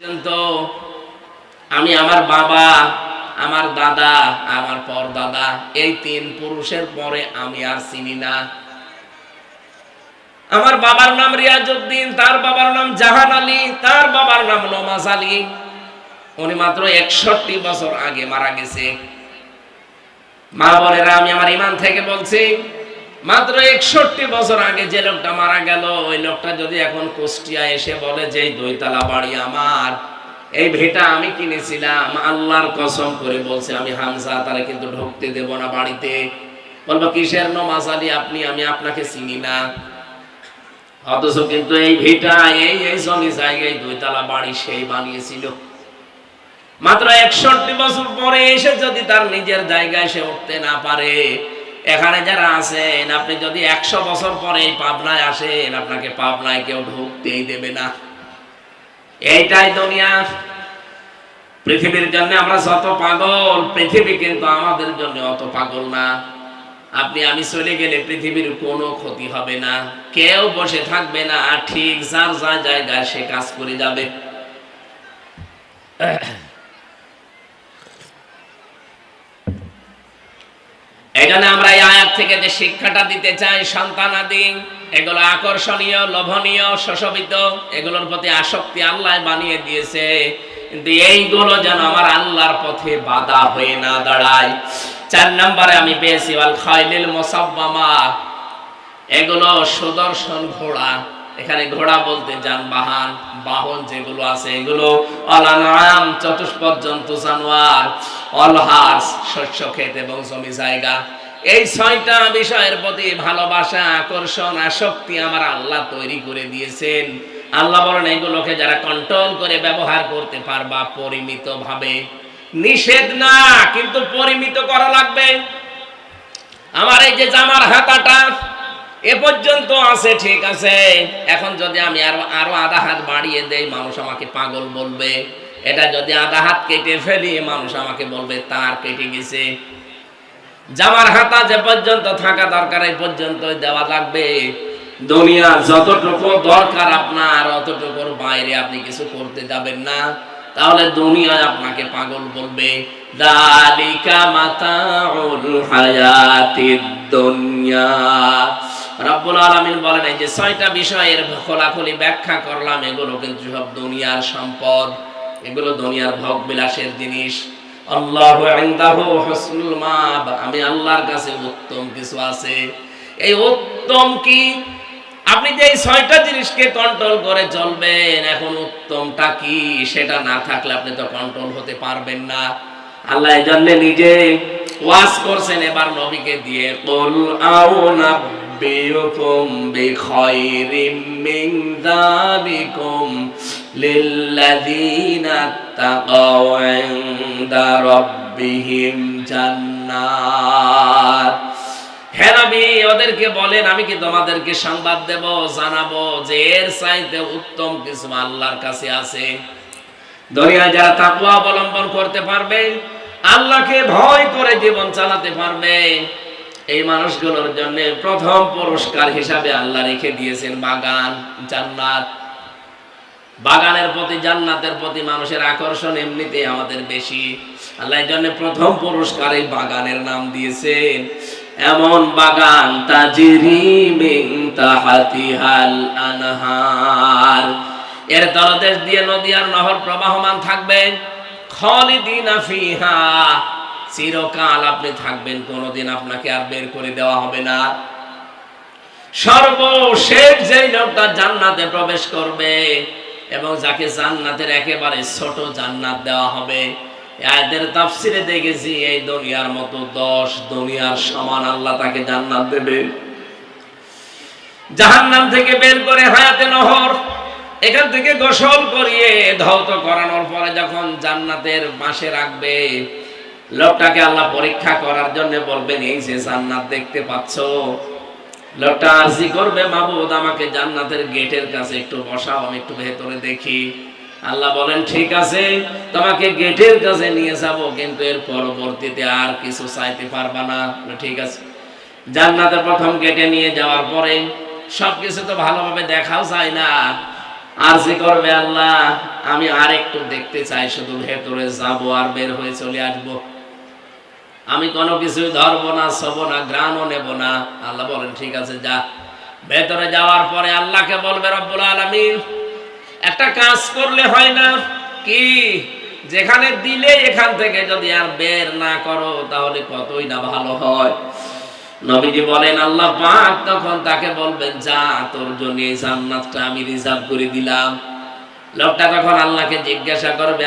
পর্যন্ত আমি আমার বাবা, আমার দাদা, আমার পরদাদা, এই তিন পুরুষের পরে আমি আর চিনি না। আমার বাবার নাম রিয়াজউদ্দিন, তার বাবার নাম জাহান আলী, তার বাবার নাম নমাজ আলী। উনি মাত্র একষট্টি বছর আগে মারা গেছে। মা বোনেরা, আমি আমার ইমান থেকে বলছি মাত্র একষট্টি বছর আগে যে লোকটা মারা গেল, ওই লোকটা যদি এখন কুষ্টিয়া এসে বলে যে দুইতলা বাড়ি আমার, এই ভিটা আমি কিনেছিলাম, আল্লাহর কসম করে বলছে, আমি হামজা তারা কিন্তু ঢুকতে দেব না বাড়িতে। বলব, কিসের নমাজ আলী আপনি? আমি আপনাকে চিনি না। অথচ কিন্তু এই ভিটা, এই এই জমি জায়গায় দুইতলা বাড়ি সেই বানিয়েছিল। মাত্র একষট্টি বছর পরে এসে যদি তার নিজের জায়গায় সে উঠতে না পারে এখানে যারা আছেন, আপনি যদি একশো বছর পরে এই পাবনায় আসেন, আপনাকে পাবনায় কেউ ঢুকতেই দেবে না। এইটাই দুনিয়া। পৃথিবীর জন্য আমরা যত পাগল, পৃথিবী কিন্তু আমাদের জন্য অত পাগল না। আপনি, আমি চলে গেলে পৃথিবীর কোনো ক্ষতি হবে না। কেউ বসে থাকবে না ঠিক যার যা জায়গায় সে কাজ করে যাবে। এখানে আমরা আয়াত থেকে যে শিক্ষাটা দিতে চাই সন্তানাদি এগুলো আকর্ষণীয়, লোভনীয় শোষবিত এগুলোর প্রতি আসক্তি আল্লাহ বানিয়ে দিয়েছে। কিন্তু এইগুলো যেন আমার আল্লাহর পথে বাধা হয়ে না দাঁড়ায়। চার নম্বরে আমি পেয়েছি আল খাইলিল মোসাব্বামা। এগুলো সুদর্শন ঘোড়া। এখানে ঘোড়া বলতে যানবাহন, বাহন যেগুলো আছে, এগুলো অলানাম, চতুষ্পদ জন্তু জানোয়ার, অলহার, শস্য ক্ষেত এবং জমি জায়গা। এই ছয়টা বিষয়ের প্রতি ভালোবাসা, আকর্ষণ, আসক্তি আমার আল্লাহ তৈরি করে দিয়েছেন। আল্লাহ বলেন, এগুলোকে যারা কন্ট্রোল করে ব্যবহার করতে পারবা পরিমিত ভাবে নিষেধ না, কিন্তু পরিমিত করা লাগবে। আমার এই যে জামার হাতাটা, এ পর্যন্ত আছে, ঠিক আছে। এখন যদি আমি আরও আরও আধা হাত বাড়িয়ে দেই, মানুষ আমাকে পাগল বলবে। এটা যদি আধা হাত কেটে ফেলি, মানুষ আমাকে বলবে, তার কেটে গেছে। জামার হাতা যে পর্যন্ত থাকা দরকার, এই পর্যন্ত দেওয়া লাগবে। দুনিয়ার যতটুকু দরকার আপনার, অতটুকুর বাইরে আপনি কিছু করতে যাবেন না। তাহলে দুনিয়ায় আপনাকে পাগল বলবে দুনিয়া। বলেন, এই যে ছয়টা বিষয়ের খোলাখুলি ব্যাখ্যা করলাম, এগুলো কিন্তু সব দুনিয়ার সম্পদ। এগুলো দুনিয়ার ভোগ বিলাসের জিনিস। আল্লাহু হুসনুল মাব। আমি আল্লাহর কাছে উত্তম কিছু আছে। এই উত্তম কি? আপনি যে এই ছয়টা জিনিসকে কন্ট্রোল করে চলবেন, এখন উত্তমটা কি? সেটা না থাকলে আপনি তো কন্ট্রোল হতে পারবেন না। আল্লাহ এই নিজে ওয়াজ করছেন, এবার নবীকে দিয়ে, কুল আউনা বিয়ুকুম বিখাইরিম মিন যালিকুম ইনদা রাব্বিহিম জান্নাত হে নবী, ওদেরকে বলেন, আমি কি তোমাদেরকে সংবাদ দেব, জানাব যে এর উত্তম কিছু আল্লাহর কাছে আছে? দুনিয়া যারা অবলম্বন করতে পারবে, আল্লাহকে ভয় করে জীবন চালাতে পারবে, এই মানুষগুলোর জন্য প্রথম পুরস্কার হিসাবে আল্লাহ রেখে দিয়েছেন বাগান, জান্নাত। বাগানের প্রতি, জান্নাতের প্রতি মানুষের আকর্ষণ এমনিতে আমাদের বেশি। আল্লাহ জন্য প্রথম পুরস্কার এই বাগানের নাম দিয়েছেন। এমন বাগান, তাজিরি মিন তাহাতিহাল আনহার। এর তলদেশ দিয়ে নদী আর নহর প্রবাহমান থাকবে। খালিদিনা ফিহা। চিরকাল আপনি থাকবেন, কোনোদিন আপনাকে আর বের করে দেওয়া হবে না। সর্বশেষ যেই লোকটা জান্নাতে প্রবেশ করবে এবং যাকে জান্নাতের একেবারে ছোট জান্নাত দেওয়া হবে। এদের তাফসিরে দেখেছি এই দুনিয়ার মতো দশ দুনিয়ার সমান আল্লাহ তাকে জান্নাত দেবে। জাহান্নাম থেকে বের করে হায়াতে নহর, এখান থেকে গোসল করিয়ে ধৌত করানোর পরে যখন জান্নাতের পাশে রাখবে, লোকটাকে আল্লাহ পরীক্ষা করার জন্য বলবেন, এই যে জান্নাত দেখতে পাচ্ছ লোকটা আরজি করবে আমাকে জান্নাতের গেটের কাছে একটু বসাও, আমি একটু ভেতরে দেখি। আল্লাহ বলেন, ঠিক আছে, তোমাকে গেটের কাছে নিয়ে যাব, কিন্তু এর পরবর্তীতে আর কিছু চাইতে পারবা না। ঠিক আছে। জান্নাতের প্রথম গেটে নিয়ে যাওয়ার পরে সবকিছু তো ভালোভাবে দেখাও যায় না। আর যে করবে, আল্লাহ, আমি আর একটু দেখতে চাই, শুধু ভেতরে যাব আর বের হয়ে চলে আসব। আমি কোনো কিছুই ধরবো না, সব না গ্রাণও নেব না। আল্লাহ বলেন, ঠিক আছে, যা। ভেতরে যাওয়ার পরে আল্লাহকে বলবে, রব্বুল আলামিন, একটা কাজ করলে হয় না কি? যেখানে দিলে এখান থেকে যদি আর বের না করো, তাহলে কতই না ভালো হয়? নবীজি বলেন, আল্লাহ পাক তখন তাকে বলবেন, যা, তোর জন্য এই জান্নাতটা আমি রিজার্ভ করে দিলাম। লোকটা তখন আল্লাহকে জিজ্ঞাসা করবে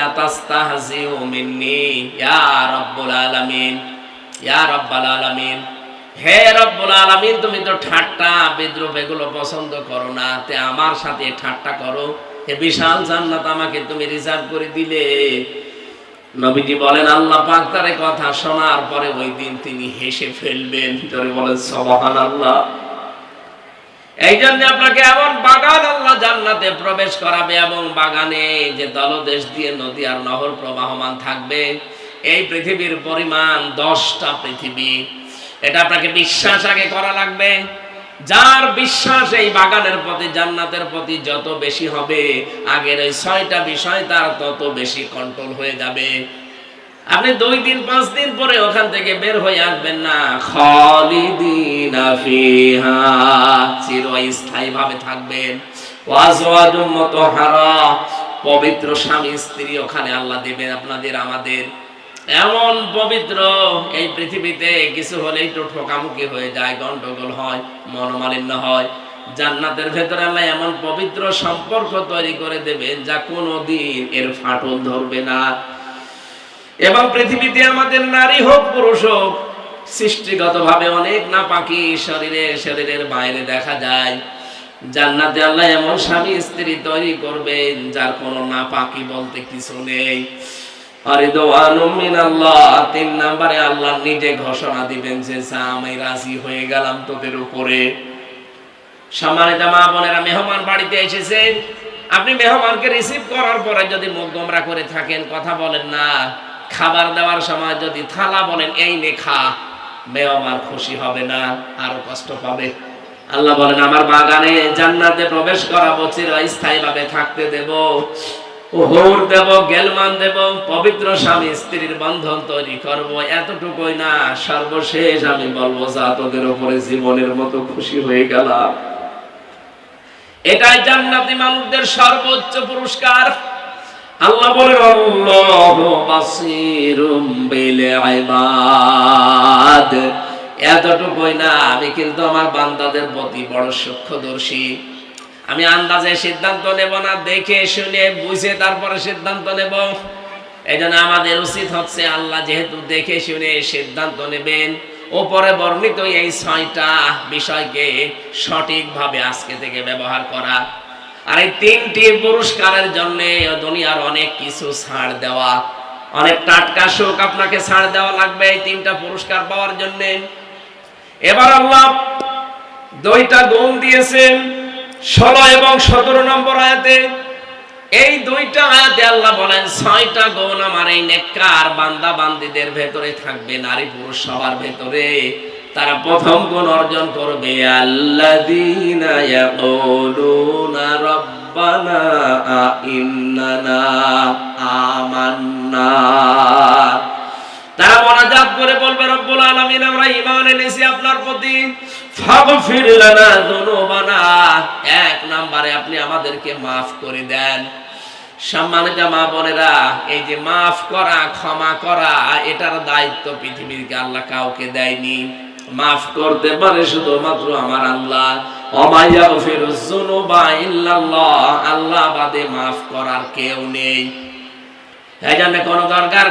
হে রব্বুল আলামিন, তুমি তো ঠাট্টা বিদ্রুপ এগুলো পছন্দ করো না। তে আমার সাথে ঠাট্টা করো। হে বিশাল জান্নাত আমাকে তুমি রিজার্ভ করে দিলে। নবীজি বলেন, আল্লাহ পাক তার কথা শোনার পরে ওই দিন তিনি হেসে ফেলবেন। জোরে বলেন, সুবহানাল্লাহ। এই জন্য আপনাকে এমন বাগান আল্লাহ জান্নাতে প্রবেশ করাবে এবং বাগানে যে দলদেশ দিয়ে নদী আর নহর প্রবাহমান থাকবে, এই পৃথিবীর পরিমাণ দশটা পৃথিবী। এটা আপনাকে বিশ্বাস আগে করা লাগবে। যার বিশ্বাস এই বাগানের প্রতি, জান্নাতের প্রতি যত বেশি হবে, আগের ওই ছয়টা বিষয় তার তত বেশি কন্ট্রোল হয়ে যাবে। আপনি দুই দিন, পাঁচ দিন পরে ওখান থেকে বের হয়ে আসবেন না। খালিদিনা ফিহা চিরস্থায়ী ভাবে থাকবেন। ওয়াজওয়াজুম মুতাহারা, পবিত্র স্বামী, স্ত্রী ওখানে আল্লাহ দেবেন আপনাদের, আমাদের। এমন পবিত্র এই পৃথিবীতে কিছু হলে একটু ঠোকামুখি হয়ে যায়, গন্ডগোল হয়, মনোমালিন্য হয়। জান্নাতের ভেতরে আল্লাহ এমন পবিত্র সম্পর্ক তৈরি করে দেবেন যা কোনো দিন এর ফাটল ধরবে না। এবং পৃথিবীতে আমাদের নারী হোক, পুরুষ হোক, সৃষ্টিগতভাবে অনেক না পাখি শরীরে, শরীরের বাইরে দেখা যায়। জান্নাতে আল্লাহ এমন স্বামী, স্ত্রী তৈরি করবেন, যার কোনো না পাখি বলতে কিছু নেই। তিন নম্বরে আল্লাহ নিজে ঘোষণা দিবেন যে আমি রাজি হয়ে গেলাম তোদের উপরে। সম্মানিত মা বোনেরা, মেহমান বাড়িতে এসেছেন। আপনি মেহমানকে রিসিভ করার পরে যদি মুখ গোমরা করে থাকেন, কথা বলেন না। খাবার দেওয়ার সময় যদি থালা বলেন, এই নে খা। মেহমান খুশি হবে না, আরও কষ্ট পাবে। আল্লাহ বলেন, আমার বাগানে জান্নাতে প্রবেশ করাবো চিরস্থায়ী ভাবে থাকতে দেব। ওহর দেব, গেলমান দেব, পবিত্র স্বামী স্ত্রীর বন্ধন তৈরি করব। এতটুকুই না, সর্বশেষ আমি বলব যা তোদের উপরে জীবনের মতো খুশি হয়ে গেলাম। এটাই জান্নাতি মানুষদের সর্বোচ্চ পুরস্কার। আল্লাহ বলেন, আল্লাহু বাসীরুম বিল ইবাদ। এতটুকুই না, আমি কিন্তু আমার বান্দাদের প্রতি বড় সূক্ষ্মদর্শী। আমি আন্দাজে সিদ্ধান্ত নেব না, দেখে শুনে বুঝে তারপরে সিদ্ধান্ত নেব। এই জন্য আমাদের উচিত হচ্ছে আল্লাহ যেহেতু দেখে শুনে সিদ্ধান্ত নেবেন ওপরে বর্ণিত এই ছয়টা বিষয়কে সঠিকভাবে আজকে থেকে ব্যবহার করা। আর এই তিনটি পুরস্কারের জন্য দুনিয়ার অনেক কিছু ছাড় দেওয়া, অনেক টাটকা সুখ আপনাকে ছাড় দেওয়া লাগবে এই তিনটা পুরস্কার পাওয়ার জন্য। এবার আল্লাহ দুইটা গুণ দিয়েছেন ষোলো এবং সতেরো নম্বর আয়াতে। এই দুইটা আয়াতে আল্লাহ বলেন, ছয়টা গুণ আমার এই নেককার বান্দা বান্দিদের ভেতরে থাকবে নারী পুরুষ সবার ভেতরে। তারা প্রথম গুণ অর্জন করবে? তারা করে বলবে, রব্বুল আমরা এনেছি আপনার প্রতি। এক আপনি আমাদেরকে করে দেন। সম্মানিত মা বোনেরা, এই যে মাফ করা, ক্ষমা করা, এটার দায়িত্ব পৃথিবীর আল্লাহ কাউকে দেয়নি। মাফ করতে পারে শুধুমাত্র আমার আল্লাহ। আল্লাহ বাদে মাফ করার কেউ নেই। এই জন্য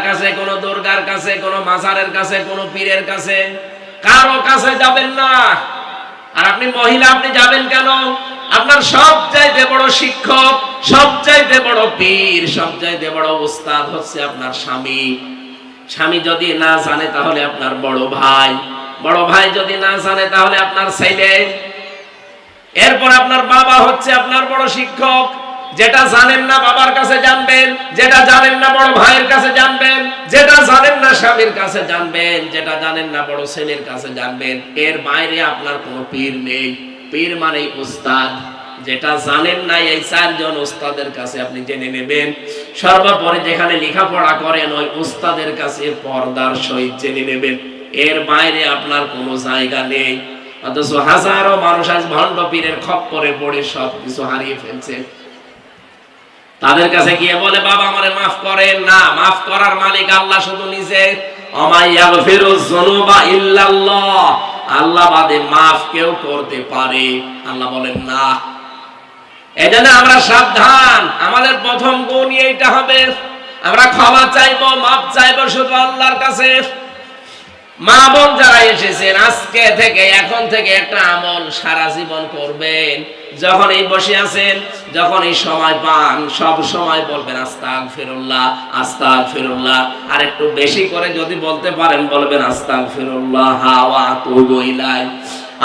কাছে, কোনো দুর্গার কাছে, কোনো মাজারের কাছে, কোনো পীরের কাছে, কারও কাছে যাবেন না। আর আপনি মহিলা, আপনি যাবেন কেন? আপনার সব চাইতে বড় শিক্ষক সব চাইতে বড় পীর সব চাইতে বড় উস্তাদ হচ্ছে আপনার স্বামী। স্বামী যদি না জানে তাহলে আপনার বড় ভাই। বড় ভাই যদি না জানে তাহলে আপনার ছেলে। এরপর আপনার বাবা হচ্ছে আপনার বড় শিক্ষক। যেটা জানেন না বাবার কাছে জানবেন, যেটা জানেন না বড় ভাইয়ের কাছে জানবেন, যেটা জানেন না স্বামীর কাছে জানবেন, যেটা জানেন না বড় ছেলের কাছে জানবেন, এর বাইরে আপনার কোনো পীর নেই। পীর মানে উস্তাদ যেটা জানেন না এই চারজন উস্তাদের কাছে আপনি জেনে নেবেন। সর্বোপরি যেখানে লেখাপড়া করেন, ওই উস্তাদের কাছে পর্দার সহিত জেনে নেবেন। এর বাইরে আপনার কোনো জায়গা নেই। অথচ হাজারো মানুষ আজ ভণ্ড পীরের খপ্পরে পড়ে সব কিছু হারিয়ে ফেলছে। তাদের কাছে গিয়ে বলে, বাবা, আমারে মাফ করেন না, মাফ করার মালিক আল্লাহ শুধু নিজে। আল্লাহ বাদে মাফ কেউ করতে পারে। আল্লাহ বলেন, না। এজন্য আমরা সাবধান। আমাদের প্রথম গুণ এইটা হবে। আমরা ক্ষমা চাইব, মাফ চাইব শুধু আল্লাহর কাছে। মা বোন যারা এসেছেন, আজকে থেকে, এখন থেকে একটা আমল সারা জীবন করবেন। যখন এই বসে আছেন যখন এই সময় পান, সব সময় বলবেন আস্তাক ফিরুল্লাহ আস্তাক ফিরুল্লাহ আর একটু বেশি করে যদি বলতে পারেন, বলবেন আস্তাক ফিরুল্লাহ হাওয়া তুবু ইলাই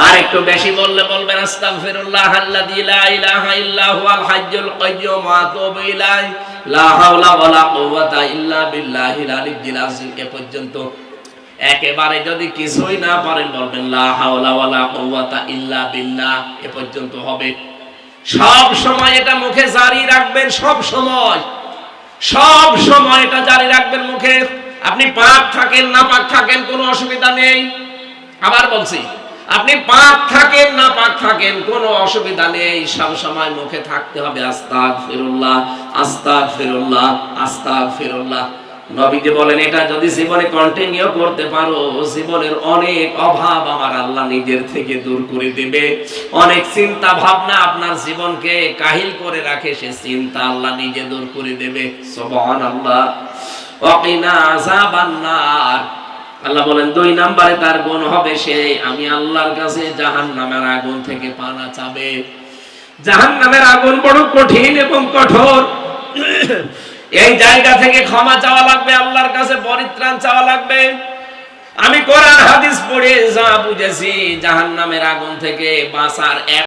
আর একটু বেশি বললে বলবেন, আস্তাগফিরুল্লাহ, আল্লাযী লা ইলাহা ইল্লা হুয়াল হাইয়্যুল কাইয়্যুম আতুবু ইলাইহি। লা হাওলা ওয়ালা কুওয়াতা ইল্লা বিল্লাহিল আলিয়্যিল আযীম। এ পর্যন্ত একেবারে যদি কিছুই না পারেন বলবেন এ পর্যন্ত হবে। সব সময় এটা মুখে জারি রাখবেন, সব সময়। সব সময় এটা জারি রাখবেন মুখে। আপনি পাক থাকেন না পাক থাকেন, কোনো অসুবিধা নেই। আবার বলছি, আপনি পাক থাকেন না পাক থাকেন, কোনো অসুবিধা নেই। সব সময় মুখে থাকতে হবে আস্তাক ফিরুল্লাহ আস্তাক ফিরুল্লাহ আস্তাক ফিরুল্লাহ নবীজি বলেন, এটা যদি জীবনে কন্টিনিউ করতে পারো, জীবনের অনেক অভাব আমার আল্লাহ নিজের থেকে দূর করে দেবে। অনেক চিন্তা ভাবনা আপনার জীবনকে কাহিল করে রাখে, সে চিন্তা আল্লাহ নিজে দূর করে দেবে। সুবহানাল্লাহ। ওয়াকিনা আযাবান্নার। আল্লাহ বলেন, দুই নাম্বারে তার গুণ হবে সে, আমি আল্লাহর কাছে জাহান নামের আগুন থেকে পানা চাবে। জাহান নামের আগুন বড় কঠিন এবং কঠোর। এই জায়গা থেকে ক্ষমা চাওয়া লাগবে, আল্লাহর কাছে পরিত্রাণ চাওয়া লাগবে। আমি কোরআন হাদিস পড়ে যা বুঝেছি, জাহান্নামের আগুন থেকে বাঁচার